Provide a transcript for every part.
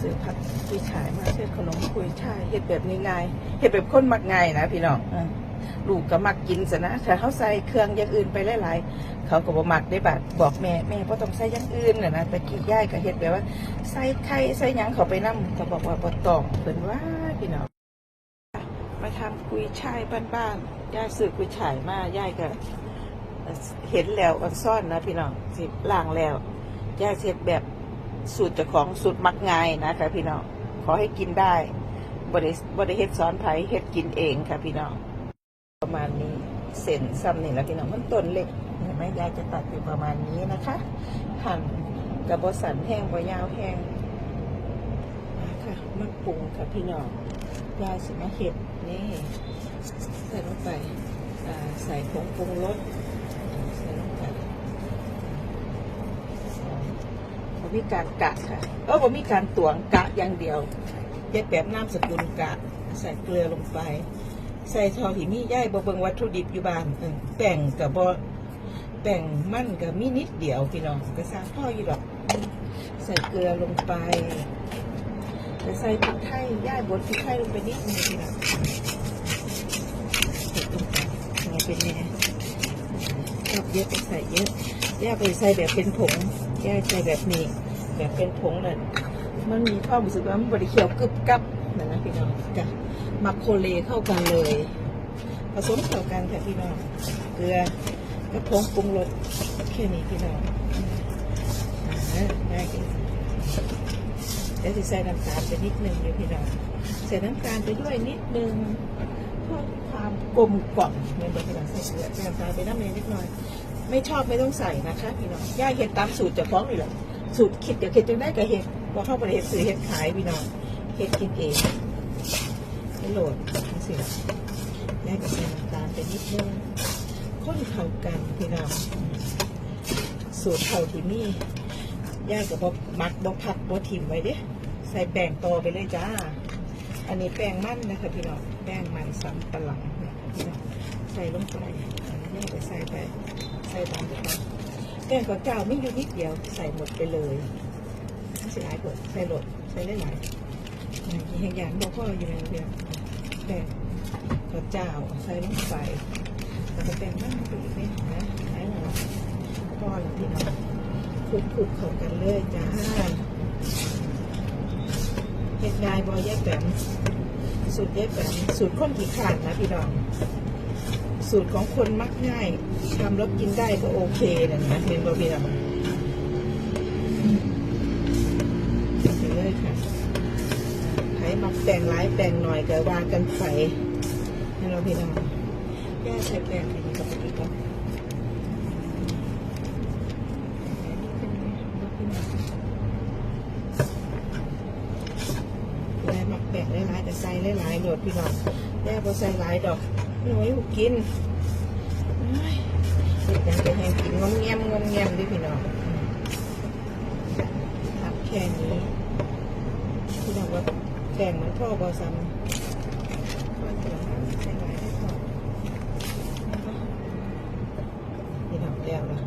ซื้อผักกุยฉายมาเฮ็ดขนมกุยช่ายเฮ็ดแบบง่ายๆเฮ็ดแบบคนมักง่ายนะพี่น้องเออลูกก็มักกินซะนะถ้าเขาใส่เครื่องอย่างอื่นไปหลายๆ เขาก็บ่มักได้บัดบอกแม่แม่บ่ต้องใส่อย่างอื่นน่ะนะแต่กี้ยายก็เฮ็ดแบบว่า ใส่ไข่ใส่หยังเข้าไปนำก็บอกว่าบ่ต้องเพิ่นว่าพี่น้องมาทำกุยช่ายบ้านๆยายซื้อกุยช่ายมายายก็เห็นแล้วอันซ่อนนะพี่น้องสิล้างแล้วยายเฮ็ดแบบ สูตรเจ้าของสูตรมักง่ายนะคะ พี่น้องขอให้กินได้บริบริเฮ็ดสอนไผเฮ็ดกินเองค่ะ พี่น้องประมาณนี้เส้นซ้ำนี่แหละพี่น้องมันต้นเล็กเห็นไหมยายจะตัดอยู่ประมาณนี้นะคะหั่นกับบสันแห้งบยาวแห้งค่ะมาปรุงค่ะพี่น้องยายสิมาเห็ดนี่ใส่ลงไปใส่ผงปรุงรสใส่ลงไป ผมมีการกะค่ะเออผมมีการตวงกะอย่างเดียวย็ดแบบน้ำสกุลกะ ใส่เกลือลงไป ใส่ทอที่มีย่ายบ่เบิงวัตถุดิบอยู่บ้านแป้งกับบ่แป้งมั่นกับมีนิดเดียวพี่น้องก็สร้างพ่ออยู่หรอก ใส่เกลือลงไปจะใส่พริกไทยย่ายบดพริกไทยลงไปนิดนึงพี่น้องเผ็ดลงไปไงเป็นไงชอบเยอะไปใส่เยอะย่าไปใส่แบบเป็นผง ย่าใส่แบบนี้ แบบเป็นผงเลยมันมีความรู้สึกว่ามันบริเคียวกึบกับนะนะพี่น้องจ้ะมักโคเลเข้ากันเลยผสมเข้ากันค่ะพี่น้องเกลือกระพงปรุงรสแค่นี้พี่น้องอ่าได้กินเดี๋ยวจะใส่น้ำตาลไปนิดนึงเดี๋ยวพี่น้องใส่น้ำตาลไปด้วยนิดนึงเพื่อความกลมกล่อมเหมือนเดิมพี่น้องใส่เกลือใส่น้ำตาลไปน้ำเนยนิดหน่อย ไม่ชอบไม่ต้องใส่นะคะพี่น้องย่าเห็ดตามสูตรจะฟ้องนี่แหละสูตรคิดเดี๋ยวเห็ดจังได้กับเห็ดพอเข้าไปเห็ดซื้อเห็ดขายพี่น้องเห็ดกินเองโหลดนี่สิละย่าก็ใส่น้ำตาลไปนิดนึงข้นเข้ากันพี่น้องสูตรเท่าที่มีย่ากับบมักบพักบทิมไว้เด้ใส่แป้งต่อไปเลยจ้า อันนี้แป้งมันนะคะพี่น้องแป้งมันสำปะหลังเนี่ยพี่น้องใส่ลงไปนี่ไปใส่ไป ใส่ตามไปแป้งกับเจ้าไม่อยู่นิดเดียวใส่หมดไปเลยใส่หลายกดใส่หลดใส่หลายๆอย่างที่อย่างบอกพ่ออยู่ในเดียวแป้งกับเจ้าใส่ลงไปแล้วก็แป้งมันไปอีกเนี่ยนะใส่หน่อยพอแล้วพี่น้องคลุกๆเข้ากันเลยจ้าเห็ดง่ายบอยแยกแปมสูตรแยกแปมสูตรข้นขี้ขาดนะพี่น้อง สูตรของคนมักง่ายทำแล้วกินได้ก็โอเคนะนะเป็นบะเบียร์ไปเลยค่ะใครมักแต่งหลายแต่งหน่อยก็วางกันไปให้เราพี่น้องแย่ใช้แป้งไปดีกับปกติครับแย่มักแป้งหลายๆแต่ใส่หลายๆโดดพี่น้อง ย่พอใส่หลายดอกหนูอยู่กินเด็กยังจะให้กินงมแงมงมแงมด้วยพี่น้องทำแค่นี้พี่น้องว่าแบ่งมันพ่อบอซ้ำก็จะใส่หลายได้ก่อนพี่น้องแล้วละ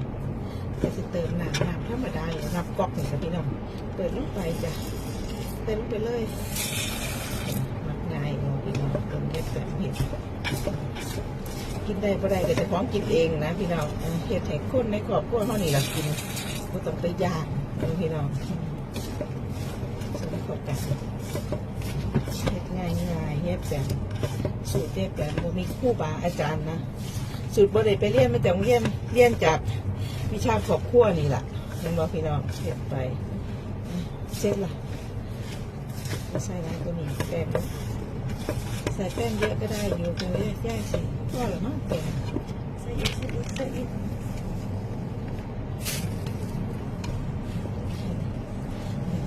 ก็จะเติมน้ำน้ำธรรมดาเลยนับก๊อกหนึ่งกับพี่น้องเปิดลงไปจ้ะเติมไปเลยมักง่ายเนาะพี่น้องเติมเย็ดแบบนี้ กินได้บ่ได้ก็จะพร้อมกินเองนะพี่น้องเออเฮ็ดให้คนในครอบครัวเฮานี่ล่ะกินบ่ต้องไปยางพี่น้องสวัสดีครับกันเฮ็ดง่ายง่ายเฮ็ดแบบสูตรเฮ็ดแบบบ่มีครูบาอาจารย์นะสูตรบ่ได้ไปเรียนมาแต่โรงเรียนเรียนจากวิชาครอบครัวนี่ล่ะแม่นบ่พี่น้องเฮ็ดไปเสร็จละใส่น้ำตัวนี้แป้ง ใส่แป้งเยอะก็ได้อยู่ตรงนี้แยกสิก็หรือมั้งแป้งใส่อีกใส่อีกใส่อีก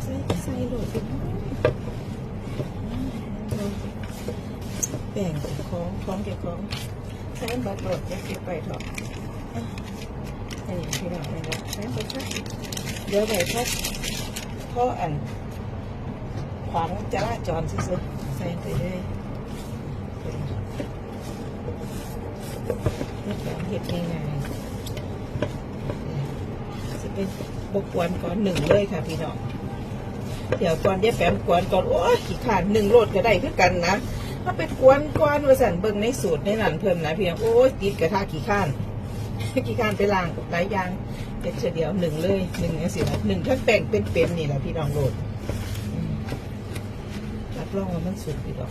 ใส่ใส่โหลดไปน้อยแป้งของของเก็บของใส่บัตรโหลดจะเก็บไปเถอะอันนี้พี่น้องเลยนะใส่ไปสักเดี๋ยวไปพักเพราะอันขวางจราจรซื้อๆใส่ไปเลย เฮ็ดแบบเฮ็ดง่ายๆจะเป็นบกวนก่อนหนึ่งเลยค่ะพี่น้องเดี๋ยวก่อนเดี๋ยวแปมกวนก่อนโอ้ยขี้ขานหนึ่งโลดก็ได้คือกันนะถ้าไปกวนกวนว่าสันเบิ่งในสูตรในนั่นเพิ่มนะพี่น้องโอ้ยติดกระทะขี้ข้านขี้ข้านไปล้างหลายอย่างเป็นเฉเดียวหนึ่งเลยหนึ่งนี่สิหนึ่งถ้าแบ่งเป็นๆนี่แหละพี่น้องโหลดรับรองว่ามันสุดพี่ดอก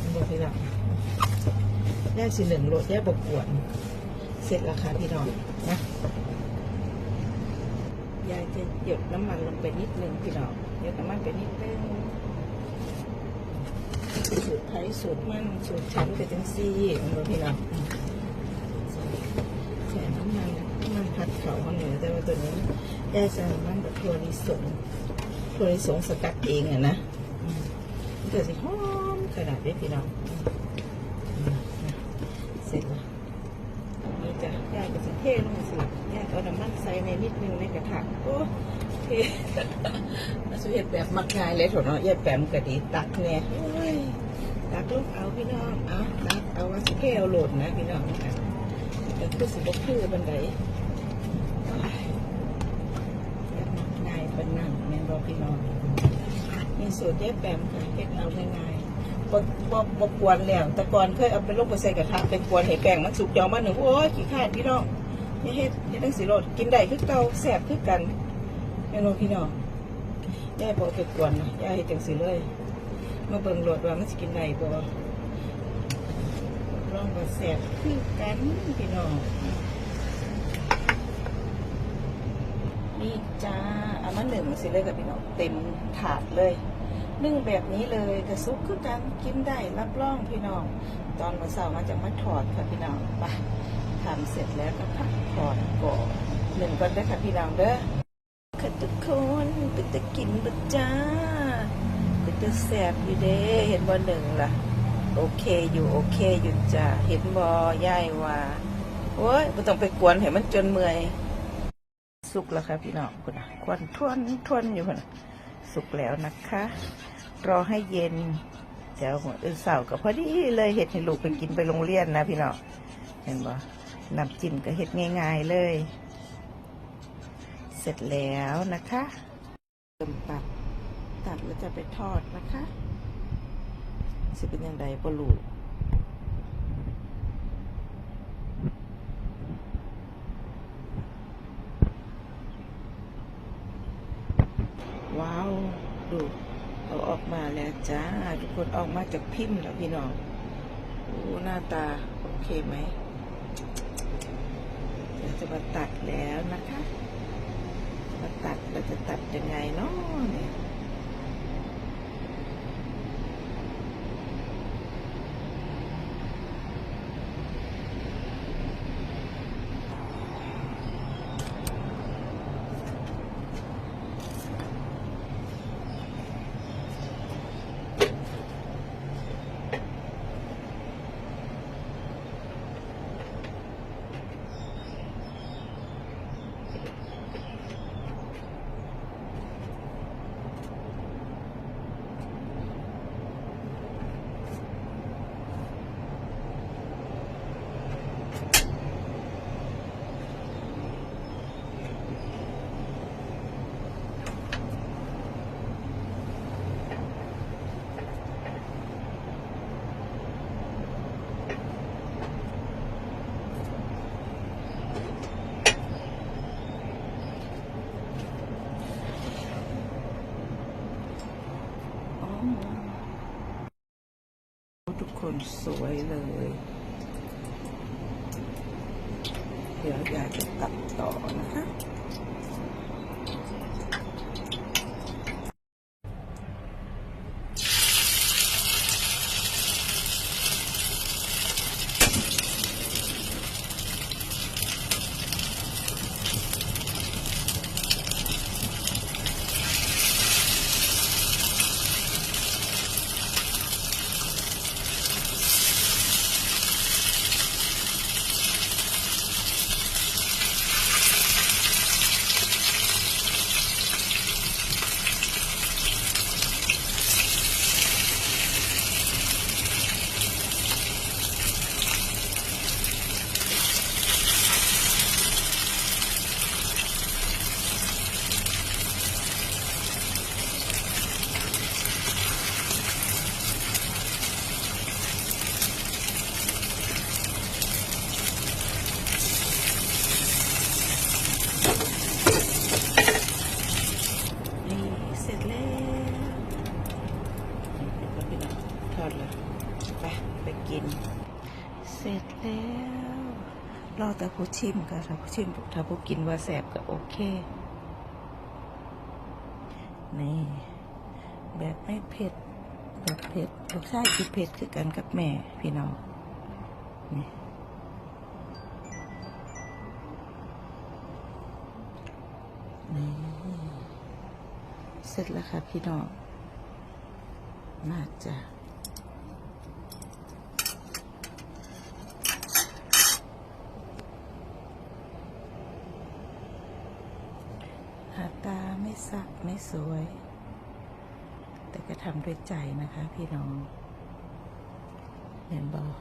มันบอกพี่น้อง แยกสิหนึ่งโหลดแยกบกวนเสร็จแล้วค่ะพี่น้องนะยายจะหยดน้ำมันลงไปนิดนึงพี่น้องหยดน้ำมันไปนิดนึงสูตรไทยสูตรมันสูตรฉันเป็นจังซี่มันบอกพี่น้องใส่น้ำมันน้ำมันผัดเขาเขาเหนือแต่ว่าตัวนี้ยายใส่น้ำมันแบบถั่วลิสงถั่วลิสงสกัดเองอะนะมันเกิดสิหอมขนาดนี้พี่น้องอืมนะเสร็จแล้ว นี่จะย่างกับสิ เทลงสิย่เอาน้ำมันใส่ในนิดนึงในกระถางโอ้เทมาสุเห็ดแบบมักง่ายเลยถอดเนาะแย่แปมกะดีตักแน่โอ้ยตักลูกเอาพี่น้องเอาตักเอาว่าสิเทเอาโหลดนะพี่น้องนะแต่คือสิบกคือบันไดโอ้ยแบบมักง่ายเป็นนั่งแม่นรอพี่น้องมีสูตรแย่แปมค่ะเฮ็ดเอาง่ายๆบ่บ่บ่กวนแล้วแต่ก่อนเคยเอาไปลงไปใส่กระทะไปกวนให้แป้งมันสุกยอมมาหนึ่งโอ้ยขี้ขานพี่น้อง อย่าเฮ็ดตั้งสิโรดกินได้คือเก่าแซ่บคือกันแม่นบ่พี่น้องย่าบ่ไปกวนนะย่าเฮ็ดจังสิเลย มาเบิ่งโลดว่ามันสิกินได้บ่ลองว่าแซ่บคือกันพี่น้องนี่จ้าเอามาหนึ่งสิเลยกับพี่น้องเต็มถาดเลยนึ่งแบบนี้เลยกระซุกคือกันกินได้รับรองพี่น้อง ตอนวันเสาร์มาจะมาถอดค่ะพี่น้องไป ทำเสร็จแล้วก็พักถอดก่อนหนึ่งก่อนได้ค่ะพี่น้องเด้อค่ะทุกคนเป็จะกินบัจ้าเป็จะแสบอยู่เด้เห็นบ่หนึ่งล่ะ โอเคอยู่โอเคอยู่จ้าเห็นบ่ย่ายว่าโอ้ยไม่ต้องไปกวนเห็นมันจนเมื่อย สุกแล้วค่ะพี่น้องคุณนะควันทวนทวนอยู่คุณนะสุกแล้วนะคะ รอให้เย็นเดี๋ยวหัวอื่นเสาร์ก็พอดีเลยเห็ดให้ลูกไปกินไปโรงเรียนนะพี่น้องเห็นบ่ น้ำจิ้มก็เห็ดง่าย ๆเลย เสร็จแล้วนะคะเริ่มตัดตัดแล้วจะไปทอดนะคะสิเป็นยังไงปลูกว้าว ดู เอาออกมาแล้วจ้า ทุกคนออกมาจากพิมพ์แล้วพี่น้องโอ้หน้าตา โอเคไหม เราจะมาตัดแล้วนะคะ มาตัดเราจะตัดยังไงเนาะเนี่ยอ๋อทุกค นสวยเลย เดี๋ยวยายจะตัดต่อนะคะ ผู้ชิมก็ถ้าผู้ชิมถ้าผู้กินว่าแสบก็โอเค นี่ แบบไม่เผ็ด แบบเผ็ดลูกชายกินเผ็ดคือกันกับแม่พี่น้อง นี่นี่เสร็จแล้วค่ะพี่น้อง น่าจะ หาตาไม่ สักไม่สวย แต่ก็ทำด้วยใจนะคะพี่น้องเห็นบอก